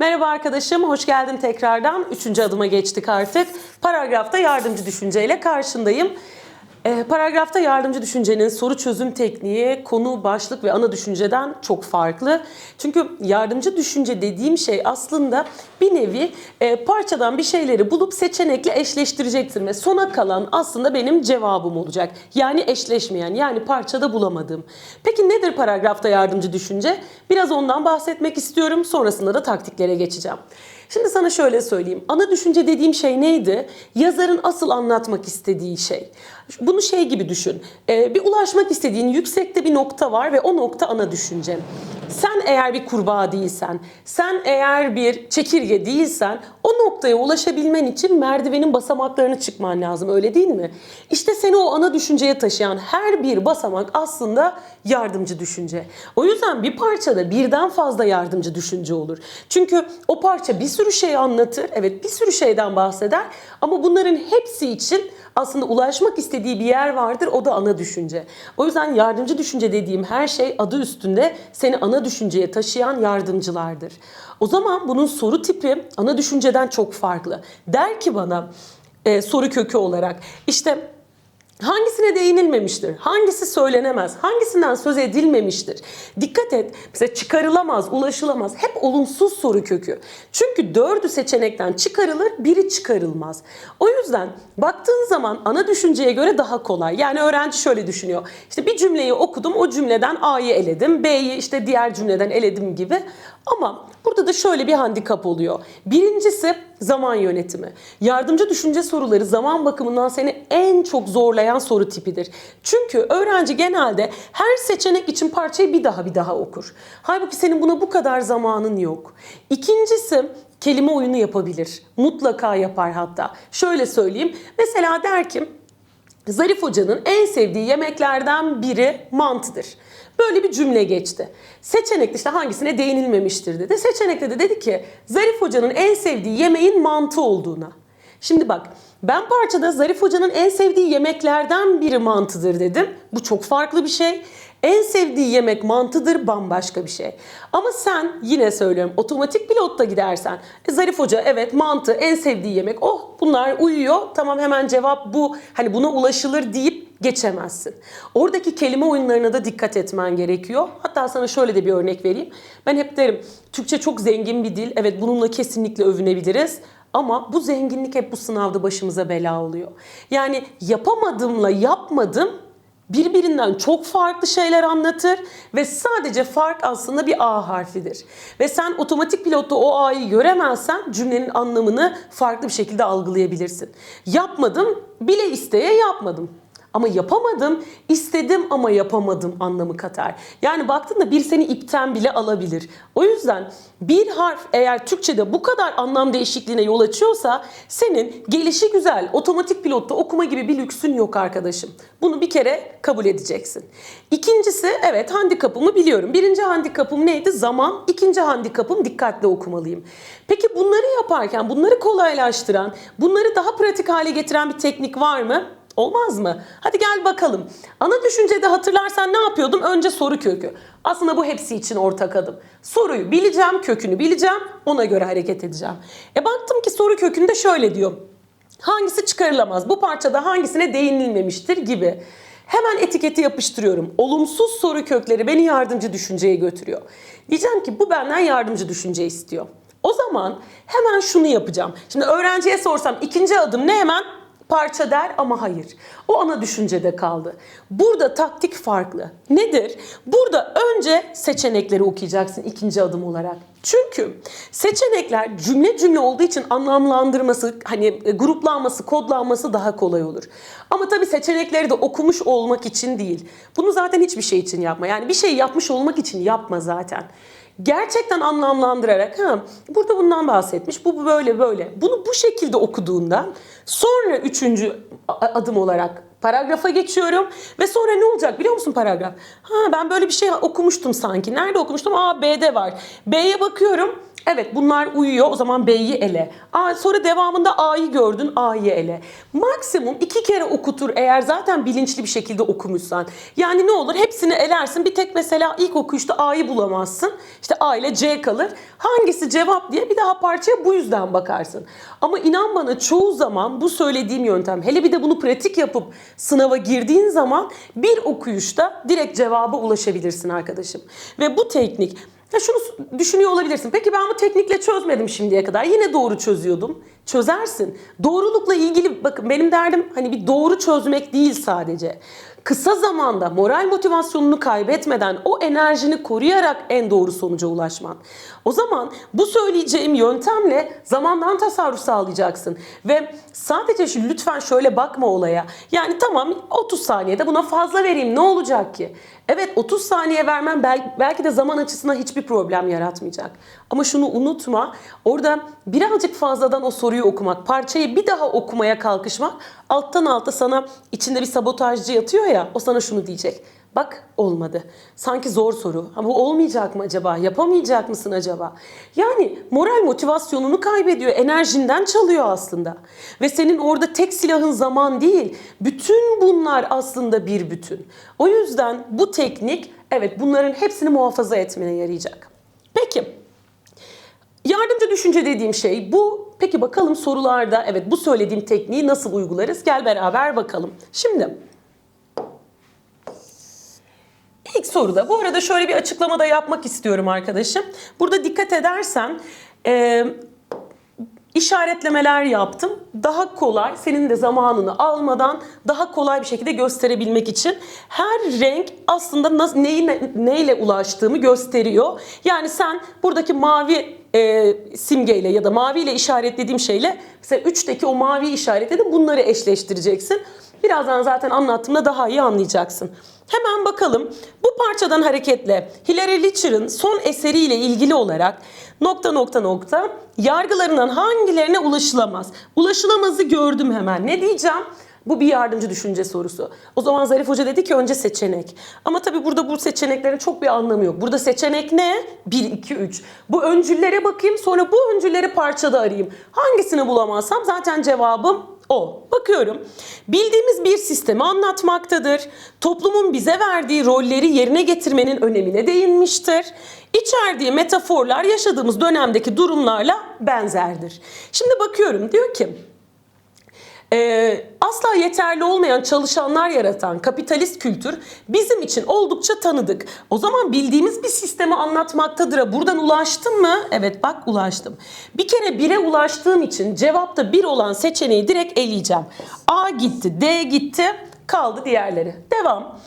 Merhaba arkadaşım, hoş geldin tekrardan. Üçüncü adıma geçtik artık. Paragrafta yardımcı düşünceyle karşındayım. Ee, paragrafta yardımcı düşüncenin soru çözüm tekniği, konu, başlık ve ana düşünceden çok farklı. Çünkü yardımcı düşünce dediğim şey aslında bir nevi e, parçadan bir şeyleri bulup seçenekle eşleştireceksin ve sona kalan aslında benim cevabım olacak. Yani eşleşmeyen, yani parçada bulamadığım. Peki nedir paragrafta yardımcı düşünce? Biraz ondan bahsetmek istiyorum. Sonrasında da taktiklere geçeceğim. Şimdi sana şöyle söyleyeyim. Ana düşünce dediğim şey neydi? Yazarın asıl anlatmak istediği şey. Bunu şey gibi düşün. Ee, bir ulaşmak istediğin yüksekte bir nokta var ve o nokta ana düşünce. Sen eğer bir kurbağa değilsen, sen eğer bir çekirge değilsen o noktaya ulaşabilmen için merdivenin basamaklarını çıkman lazım öyle değil mi? İşte seni o ana düşünceye taşıyan her bir basamak aslında yardımcı düşünce. O yüzden bir parçada birden fazla yardımcı düşünce olur. Çünkü o parça bir sürü şey anlatır, evet bir sürü şeyden bahseder ama bunların hepsi için aslında ulaşmak istediği bir yer vardır o da ana düşünce. O yüzden yardımcı düşünce dediğim her şey adı üstünde seni ana düşünceye taşıyan yardımcılardır. O zaman bunun soru tipi ana düşünceden çok farklı. Der ki bana e, soru kökü olarak işte Hangisine değinilmemiştir? Hangisi söylenemez? Hangisinden söz edilmemiştir? Dikkat et. Mesela çıkarılamaz, ulaşılamaz. Hep olumsuz soru kökü. Çünkü dördü seçenekten çıkarılır, biri çıkarılmaz. O yüzden baktığın zaman ana düşünceye göre daha kolay. Yani öğrenci şöyle düşünüyor. İşte bir cümleyi okudum, o cümleden A'yı eledim, B'yi işte diğer cümleden eledim gibi. Ama burada da şöyle bir handikap oluyor. Birincisi zaman yönetimi. Yardımcı düşünce soruları zaman bakımından seni en çok zorlayan soru tipidir. Çünkü öğrenci genelde her seçenek için parçayı bir daha bir daha okur. Halbuki senin buna bu kadar zamanın yok. İkincisi kelime oyunu yapabilir. Mutlaka yapar hatta. Şöyle söyleyeyim. Mesela der ki Zarif Hoca'nın en sevdiği yemeklerden biri mantıdır. Böyle bir cümle geçti. Seçenekte işte hangisine değinilmemiştir dedi. Seçenekte de dedi ki Zarif Hoca'nın en sevdiği yemeğin mantı olduğuna. Şimdi bak ben parçada Zarif Hoca'nın en sevdiği yemeklerden biri mantıdır dedim. Bu çok farklı bir şey. En sevdiği yemek mantıdır bambaşka bir şey. Ama sen yine söylüyorum otomatik pilotta gidersen e, Zarif Hoca evet mantı en sevdiği yemek oh bunlar uyuyor tamam hemen cevap bu hani buna ulaşılır deyip geçemezsin. Oradaki kelime oyunlarına da dikkat etmen gerekiyor. Hatta sana şöyle de bir örnek vereyim. Ben hep derim Türkçe çok zengin bir dil. Evet bununla kesinlikle övünebiliriz. Ama bu zenginlik hep bu sınavda başımıza bela oluyor. Yani yapamadımla yapmadım birbirinden çok farklı şeyler anlatır ve sadece fark aslında bir A harfidir. Ve sen otomatik pilotta o A'yı göremezsen cümlenin anlamını farklı bir şekilde algılayabilirsin. Yapmadım, bile isteye yapmadım. Ama yapamadım, istedim ama yapamadım anlamı katar. Yani baktığında bir seni ipten bile alabilir. O yüzden bir harf eğer Türkçe'de bu kadar anlam değişikliğine yol açıyorsa senin gelişi güzel, otomatik pilotta okuma gibi bir lüksün yok arkadaşım. Bunu bir kere kabul edeceksin. İkincisi evet handikapımı biliyorum. Birinci handikapım neydi? Zaman. İkinci handikapım dikkatli okumalıyım. Peki bunları yaparken bunları kolaylaştıran, bunları daha pratik hale getiren bir teknik var mı? Olmaz mı? Hadi gel bakalım. Ana düşüncede hatırlarsan ne yapıyordum? Önce soru kökü. Aslında bu hepsi için ortak adım. Soruyu bileceğim, kökünü bileceğim, ona göre hareket edeceğim. E baktım ki soru kökünde şöyle diyor. Hangisi çıkarılamaz? Bu parçada hangisine değinilmemiştir gibi. Hemen etiketi yapıştırıyorum. Olumsuz soru kökleri beni yardımcı düşünceye götürüyor. Diyeceğim ki bu benden yardımcı düşünce istiyor. O zaman hemen şunu yapacağım. Şimdi öğrenciye sorsam ikinci adım ne hemen? Parça der ama hayır. O ana düşüncede kaldı. Burada taktik farklı. Nedir? Burada önce seçenekleri okuyacaksın ikinci adım olarak. Çünkü seçenekler cümle cümle olduğu için anlamlandırması, hani e, gruplanması, kodlanması daha kolay olur. Ama tabii seçenekleri de okumuş olmak için değil. Bunu zaten hiçbir şey için yapma. Yani bir şey yapmış olmak için yapma zaten gerçekten anlamlandırarak ha burada bundan bahsetmiş bu böyle böyle bunu bu şekilde okuduğunda sonra üçüncü adım olarak paragrafa geçiyorum ve sonra ne olacak biliyor musun paragraf? Ha ben böyle bir şey okumuştum sanki. Nerede okumuştum? Aa B'de var. B'ye bakıyorum. Evet bunlar uyuyor o zaman B'yi ele. A, sonra devamında A'yı gördün A'yı ele. Maksimum iki kere okutur eğer zaten bilinçli bir şekilde okumuşsan. Yani ne olur hepsini elersin bir tek mesela ilk okuyuşta A'yı bulamazsın. İşte A ile C kalır. Hangisi cevap diye bir daha parçaya bu yüzden bakarsın. Ama inan bana çoğu zaman bu söylediğim yöntem hele bir de bunu pratik yapıp sınava girdiğin zaman bir okuyuşta direkt cevaba ulaşabilirsin arkadaşım. Ve bu teknik ya şunu düşünüyor olabilirsin. Peki ben bu teknikle çözmedim şimdiye kadar. Yine doğru çözüyordum. Çözersin. Doğrulukla ilgili bakın benim derdim hani bir doğru çözmek değil sadece. Kısa zamanda moral motivasyonunu kaybetmeden o enerjini koruyarak en doğru sonuca ulaşman. O zaman bu söyleyeceğim yöntemle zamandan tasarruf sağlayacaksın. Ve sadece şu lütfen şöyle bakma olaya. Yani tamam 30 saniyede buna fazla vereyim ne olacak ki? Evet 30 saniye vermem bel- belki de zaman açısından hiçbir problem yaratmayacak. Ama şunu unutma orada birazcık fazladan o soruyu okumak, parçayı bir daha okumaya kalkışmak alttan alta sana içinde bir sabotajcı yatıyor ya o sana şunu diyecek. Bak olmadı. Sanki zor soru. Ha, bu olmayacak mı acaba? Yapamayacak mısın acaba? Yani moral motivasyonunu kaybediyor. Enerjinden çalıyor aslında. Ve senin orada tek silahın zaman değil. Bütün bunlar aslında bir bütün. O yüzden bu teknik evet bunların hepsini muhafaza etmene yarayacak. Peki Yardımcı düşünce dediğim şey bu. Peki bakalım sorularda evet bu söylediğim tekniği nasıl uygularız? Gel beraber bakalım. Şimdi ilk soruda bu arada şöyle bir açıklama da yapmak istiyorum arkadaşım. Burada dikkat edersen e, işaretlemeler yaptım. Daha kolay, senin de zamanını almadan daha kolay bir şekilde gösterebilmek için her renk aslında neyle, neyle ulaştığımı gösteriyor. Yani sen buradaki mavi e, simgeyle ya da maviyle işaretlediğim şeyle mesela 3'teki o mavi işaretledim bunları eşleştireceksin. Birazdan zaten anlattığımda daha iyi anlayacaksın. Hemen bakalım bu parçadan hareketle Hilary Licher'ın son eseriyle ilgili olarak nokta nokta nokta yargılarından hangilerine ulaşılamaz? Ulaşılamazı gördüm hemen. Ne diyeceğim? Bu bir yardımcı düşünce sorusu. O zaman Zarif Hoca dedi ki önce seçenek. Ama tabii burada bu seçeneklerin çok bir anlamı yok. Burada seçenek ne? 1, 2, 3. Bu öncüllere bakayım sonra bu öncülleri parçada arayayım. Hangisini bulamazsam zaten cevabım o. Bakıyorum. Bildiğimiz bir sistemi anlatmaktadır. Toplumun bize verdiği rolleri yerine getirmenin önemine değinmiştir. İçerdiği metaforlar yaşadığımız dönemdeki durumlarla benzerdir. Şimdi bakıyorum diyor ki ee, asla yeterli olmayan çalışanlar yaratan kapitalist kültür bizim için oldukça tanıdık. O zaman bildiğimiz bir sistemi anlatmaktadır. Buradan ulaştın mı? Evet bak ulaştım. Bir kere bire ulaştığım için cevapta bir olan seçeneği direkt eleyeceğim. A gitti, D gitti, kaldı diğerleri. Devam.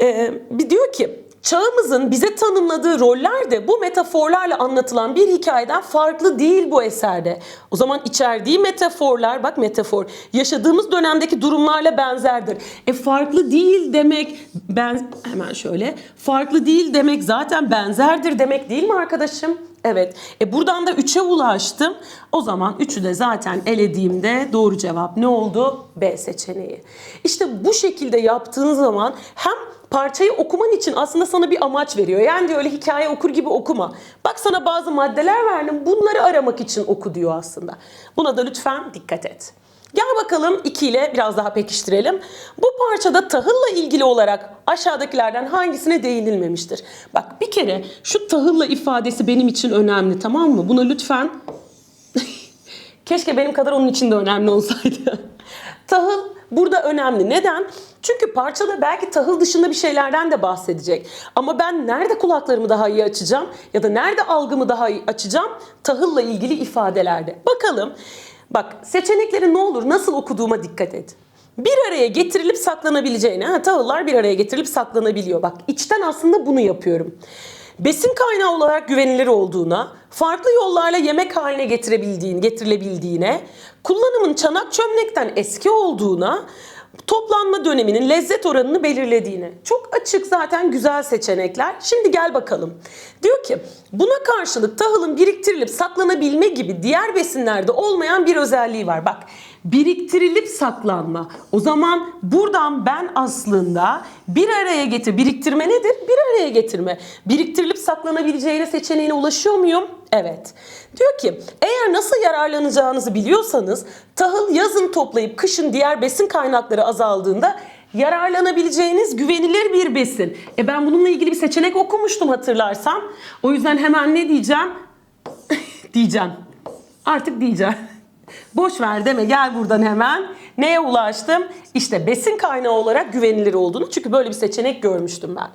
Ee, diyor ki Çağımızın bize tanımladığı roller de bu metaforlarla anlatılan bir hikayeden farklı değil bu eserde. O zaman içerdiği metaforlar, bak metafor, yaşadığımız dönemdeki durumlarla benzerdir. E farklı değil demek, ben hemen şöyle, farklı değil demek zaten benzerdir demek değil mi arkadaşım? Evet. E buradan da 3'e ulaştım. O zaman 3'ü de zaten elediğimde doğru cevap ne oldu? B seçeneği. İşte bu şekilde yaptığın zaman hem parçayı okuman için aslında sana bir amaç veriyor. Yani diyor öyle hikaye okur gibi okuma. Bak sana bazı maddeler verdim. Bunları aramak için oku diyor aslında. Buna da lütfen dikkat et. Gel bakalım 2 ile biraz daha pekiştirelim. Bu parçada tahılla ilgili olarak aşağıdakilerden hangisine değinilmemiştir? Bak bir kere şu tahılla ifadesi benim için önemli tamam mı? Buna lütfen Keşke benim kadar onun için de önemli olsaydı. tahıl burada önemli. Neden? Çünkü parçada belki tahıl dışında bir şeylerden de bahsedecek. Ama ben nerede kulaklarımı daha iyi açacağım ya da nerede algımı daha iyi açacağım? Tahılla ilgili ifadelerde. Bakalım. Bak seçenekleri ne olur nasıl okuduğuma dikkat et. Bir araya getirilip saklanabileceğine, ha, tahıllar bir araya getirilip saklanabiliyor. Bak içten aslında bunu yapıyorum. Besin kaynağı olarak güvenilir olduğuna, farklı yollarla yemek haline getirebildiğini, getirilebildiğine, kullanımın çanak çömlekten eski olduğuna, toplanma döneminin lezzet oranını belirlediğini. Çok açık zaten güzel seçenekler. Şimdi gel bakalım. Diyor ki buna karşılık tahılın biriktirilip saklanabilme gibi diğer besinlerde olmayan bir özelliği var. Bak biriktirilip saklanma. O zaman buradan ben aslında bir araya getir. Biriktirme nedir? Bir araya getirme. Biriktirilip saklanabileceğine seçeneğine ulaşıyor muyum? Evet. Diyor ki eğer nasıl yararlanacağınızı biliyorsanız tahıl yazın toplayıp kışın diğer besin kaynakları azaldığında yararlanabileceğiniz güvenilir bir besin. E ben bununla ilgili bir seçenek okumuştum hatırlarsan. O yüzden hemen ne diyeceğim? diyeceğim. Artık diyeceğim. Boş ver deme gel buradan hemen. Neye ulaştım? İşte besin kaynağı olarak güvenilir olduğunu. Çünkü böyle bir seçenek görmüştüm ben.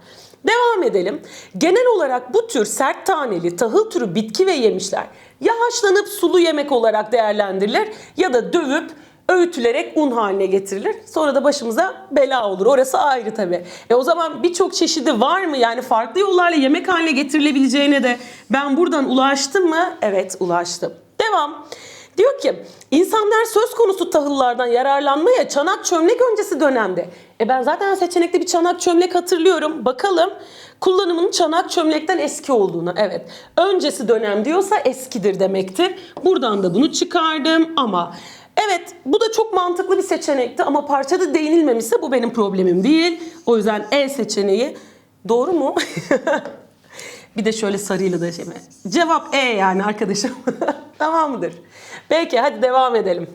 Devam edelim. Genel olarak bu tür sert taneli tahıl türü bitki ve yemişler ya haşlanıp sulu yemek olarak değerlendirilir ya da dövüp öğütülerek un haline getirilir. Sonra da başımıza bela olur. Orası ayrı tabii. E o zaman birçok çeşidi var mı? Yani farklı yollarla yemek haline getirilebileceğine de ben buradan ulaştım mı? Evet ulaştım. Devam. Diyor ki insanlar söz konusu tahıllardan yararlanmaya çanak çömlek öncesi dönemde. E ben zaten seçenekte bir çanak çömlek hatırlıyorum. Bakalım kullanımının çanak çömlekten eski olduğunu. Evet. Öncesi dönem diyorsa eskidir demektir. Buradan da bunu çıkardım ama Evet bu da çok mantıklı bir seçenekti ama parçada değinilmemişse bu benim problemim değil. O yüzden E seçeneği doğru mu? bir de şöyle sarıyla da şey mi? Cevap E yani arkadaşım. tamam mıdır? Peki hadi devam edelim.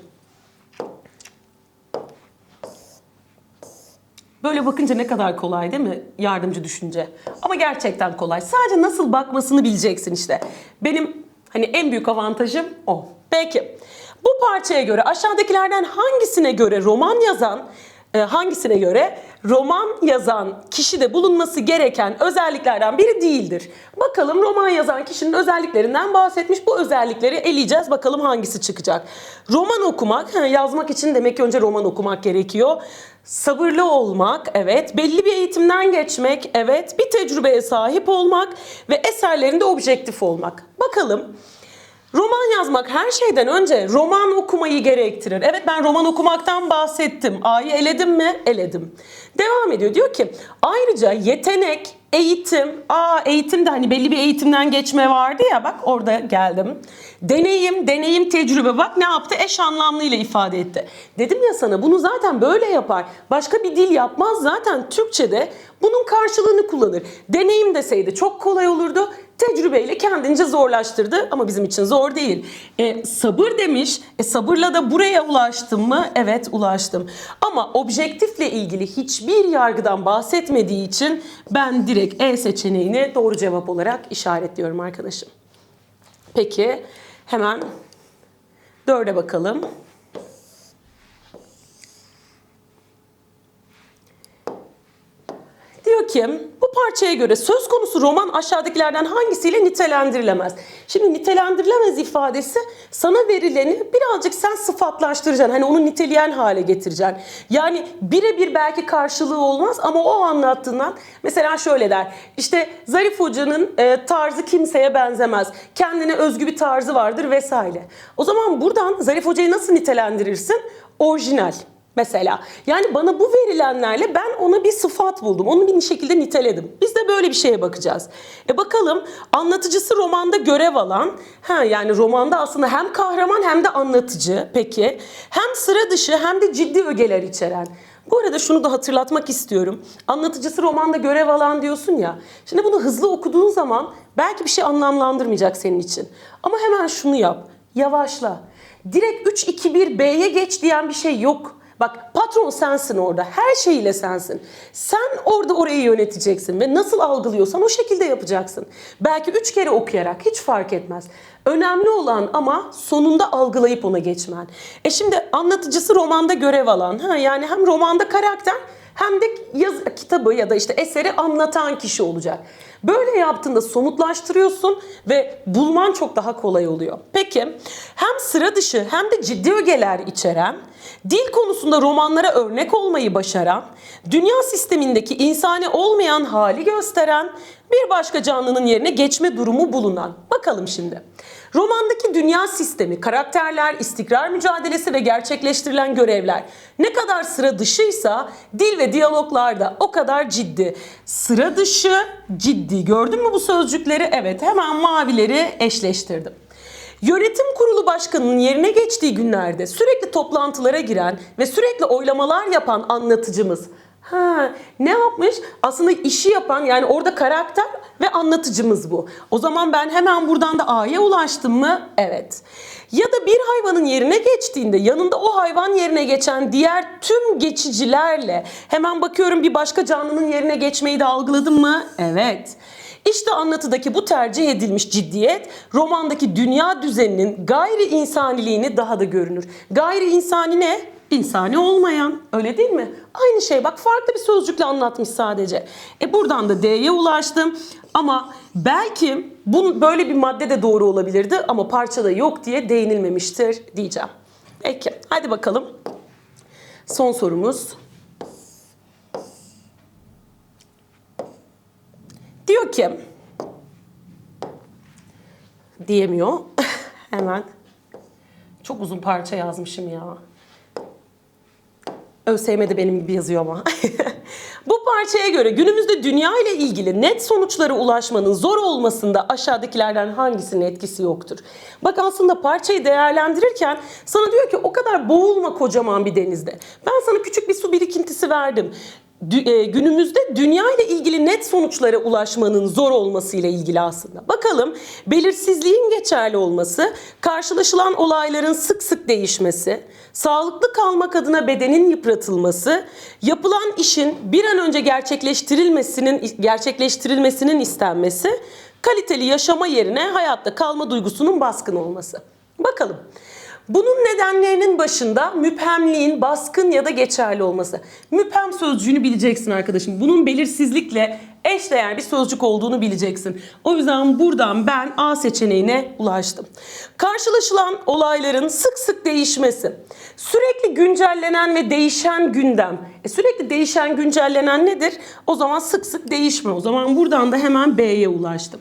Böyle bakınca ne kadar kolay değil mi yardımcı düşünce? Ama gerçekten kolay. Sadece nasıl bakmasını bileceksin işte. Benim hani en büyük avantajım o. Peki. Bu parçaya göre aşağıdakilerden hangisine göre roman yazan e, hangisine göre roman yazan kişide bulunması gereken özelliklerden biri değildir. Bakalım roman yazan kişinin özelliklerinden bahsetmiş. Bu özellikleri eleyeceğiz. Bakalım hangisi çıkacak. Roman okumak, yazmak için demek ki önce roman okumak gerekiyor. Sabırlı olmak, evet. Belli bir eğitimden geçmek, evet. Bir tecrübeye sahip olmak ve eserlerinde objektif olmak. Bakalım. Roman yazmak her şeyden önce roman okumayı gerektirir. Evet ben roman okumaktan bahsettim. A'yı eledim mi? Eledim. Devam ediyor. Diyor ki ayrıca yetenek, eğitim, aa eğitim de hani belli bir eğitimden geçme vardı ya bak orada geldim. Deneyim, deneyim, tecrübe bak ne yaptı? Eş anlamlıyla ifade etti. Dedim ya sana bunu zaten böyle yapar. Başka bir dil yapmaz zaten Türkçe'de bunun karşılığını kullanır. Deneyim deseydi çok kolay olurdu tecrübeyle kendince zorlaştırdı ama bizim için zor değil. E, sabır demiş. E, sabırla da buraya ulaştım mı? Evet ulaştım. Ama objektifle ilgili hiçbir yargıdan bahsetmediği için ben direkt E seçeneğini doğru cevap olarak işaretliyorum arkadaşım. Peki hemen dörde bakalım. Diyor ki bu parçaya göre söz konusu roman aşağıdakilerden hangisiyle nitelendirilemez? Şimdi nitelendirilemez ifadesi sana verileni birazcık sen sıfatlaştıracaksın. Hani onu niteleyen hale getireceksin. Yani birebir belki karşılığı olmaz ama o anlattığından mesela şöyle der. İşte Zarif Hoca'nın e, tarzı kimseye benzemez. Kendine özgü bir tarzı vardır vesaire. O zaman buradan Zarif Hoca'yı nasıl nitelendirirsin? Orijinal. Mesela yani bana bu verilenlerle ben ona bir sıfat buldum. Onu bir şekilde niteledim. Biz de böyle bir şeye bakacağız. E bakalım anlatıcısı romanda görev alan. Ha yani romanda aslında hem kahraman hem de anlatıcı. Peki hem sıra dışı hem de ciddi ögeler içeren. Bu arada şunu da hatırlatmak istiyorum. Anlatıcısı romanda görev alan diyorsun ya. Şimdi bunu hızlı okuduğun zaman belki bir şey anlamlandırmayacak senin için. Ama hemen şunu yap. Yavaşla. Direkt 3 2 1 B'ye geç diyen bir şey yok. Bak patron sensin orada. Her şeyiyle sensin. Sen orada orayı yöneteceksin ve nasıl algılıyorsan o şekilde yapacaksın. Belki üç kere okuyarak hiç fark etmez. Önemli olan ama sonunda algılayıp ona geçmen. E şimdi anlatıcısı romanda görev alan. Ha, yani hem romanda karakter hem de yaz, kitabı ya da işte eseri anlatan kişi olacak. Böyle yaptığında somutlaştırıyorsun ve bulman çok daha kolay oluyor. Peki hem sıra dışı hem de ciddi ögeler içeren, dil konusunda romanlara örnek olmayı başaran, dünya sistemindeki insani olmayan hali gösteren, bir başka canlının yerine geçme durumu bulunan. Bakalım şimdi. Romandaki dünya sistemi, karakterler, istikrar mücadelesi ve gerçekleştirilen görevler ne kadar sıra dışıysa dil ve diyaloglarda o kadar ciddi. Sıra dışı, ciddi. Gördün mü bu sözcükleri? Evet hemen mavileri eşleştirdim. Yönetim kurulu başkanının yerine geçtiği günlerde sürekli toplantılara giren ve sürekli oylamalar yapan anlatıcımız Ha, ne yapmış? Aslında işi yapan yani orada karakter ve anlatıcımız bu. O zaman ben hemen buradan da A'ya ulaştım mı? Evet. Ya da bir hayvanın yerine geçtiğinde yanında o hayvan yerine geçen diğer tüm geçicilerle hemen bakıyorum bir başka canlının yerine geçmeyi de algıladım mı? Evet. İşte anlatıdaki bu tercih edilmiş ciddiyet romandaki dünya düzeninin gayri insaniliğini daha da görünür. Gayri insani ne? İnsani olmayan. Öyle değil mi? Aynı şey bak farklı bir sözcükle anlatmış sadece. E buradan da D'ye ulaştım. Ama belki bu böyle bir madde de doğru olabilirdi ama parçada yok diye değinilmemiştir diyeceğim. Peki hadi bakalım. Son sorumuz. Diyor ki diyemiyor. Hemen. Çok uzun parça yazmışım ya. ÖSYM de benim gibi yazıyor ama. Bu parçaya göre günümüzde dünya ile ilgili net sonuçlara ulaşmanın zor olmasında aşağıdakilerden hangisinin etkisi yoktur? Bak aslında parçayı değerlendirirken sana diyor ki o kadar boğulma kocaman bir denizde. Ben sana küçük bir su birikintisi verdim. E, günümüzde dünya ile ilgili net sonuçlara ulaşmanın zor olması ile ilgili aslında. Bakalım belirsizliğin geçerli olması, karşılaşılan olayların sık sık değişmesi, sağlıklı kalmak adına bedenin yıpratılması, yapılan işin bir an önce gerçekleştirilmesinin gerçekleştirilmesinin istenmesi, kaliteli yaşama yerine hayatta kalma duygusunun baskın olması. Bakalım. Bunun nedenlerinin başında müphemliğin baskın ya da geçerli olması. Müphem sözcüğünü bileceksin arkadaşım. Bunun belirsizlikle eşdeğer bir sözcük olduğunu bileceksin. O yüzden buradan ben A seçeneğine ulaştım. Karşılaşılan olayların sık sık değişmesi. Sürekli güncellenen ve değişen gündem. E sürekli değişen güncellenen nedir? O zaman sık sık değişme. O zaman buradan da hemen B'ye ulaştım.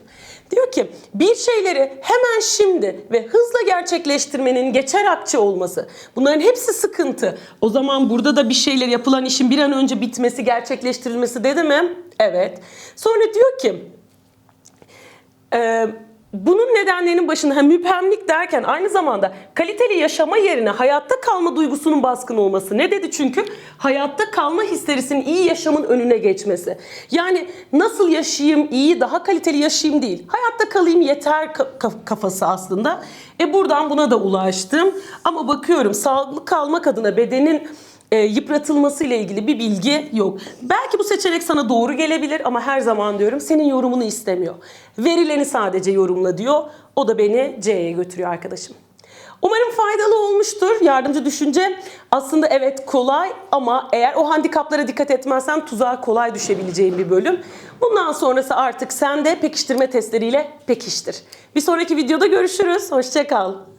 Diyor ki bir şeyleri hemen şimdi ve hızla gerçekleştirmenin geçer akçe olması. Bunların hepsi sıkıntı. O zaman burada da bir şeyler yapılan işin bir an önce bitmesi, gerçekleştirilmesi dedi mi? Evet. Sonra diyor ki ee, bunun nedenlerinin başında hem müphemlik derken aynı zamanda kaliteli yaşama yerine hayatta kalma duygusunun baskın olması. Ne dedi çünkü? Hayatta kalma histerisinin iyi yaşamın önüne geçmesi. Yani nasıl yaşayayım, iyi, daha kaliteli yaşayayım değil. Hayatta kalayım yeter ka- ka- kafası aslında. E buradan buna da ulaştım. Ama bakıyorum sağlıklı kalmak adına bedenin e, yıpratılması ile ilgili bir bilgi yok. Belki bu seçenek sana doğru gelebilir ama her zaman diyorum senin yorumunu istemiyor. Verileni sadece yorumla diyor. O da beni C'ye götürüyor arkadaşım. Umarım faydalı olmuştur. Yardımcı düşünce aslında evet kolay ama eğer o handikaplara dikkat etmezsen tuzağa kolay düşebileceğin bir bölüm. Bundan sonrası artık sen de pekiştirme testleriyle pekiştir. Bir sonraki videoda görüşürüz. Hoşçakal.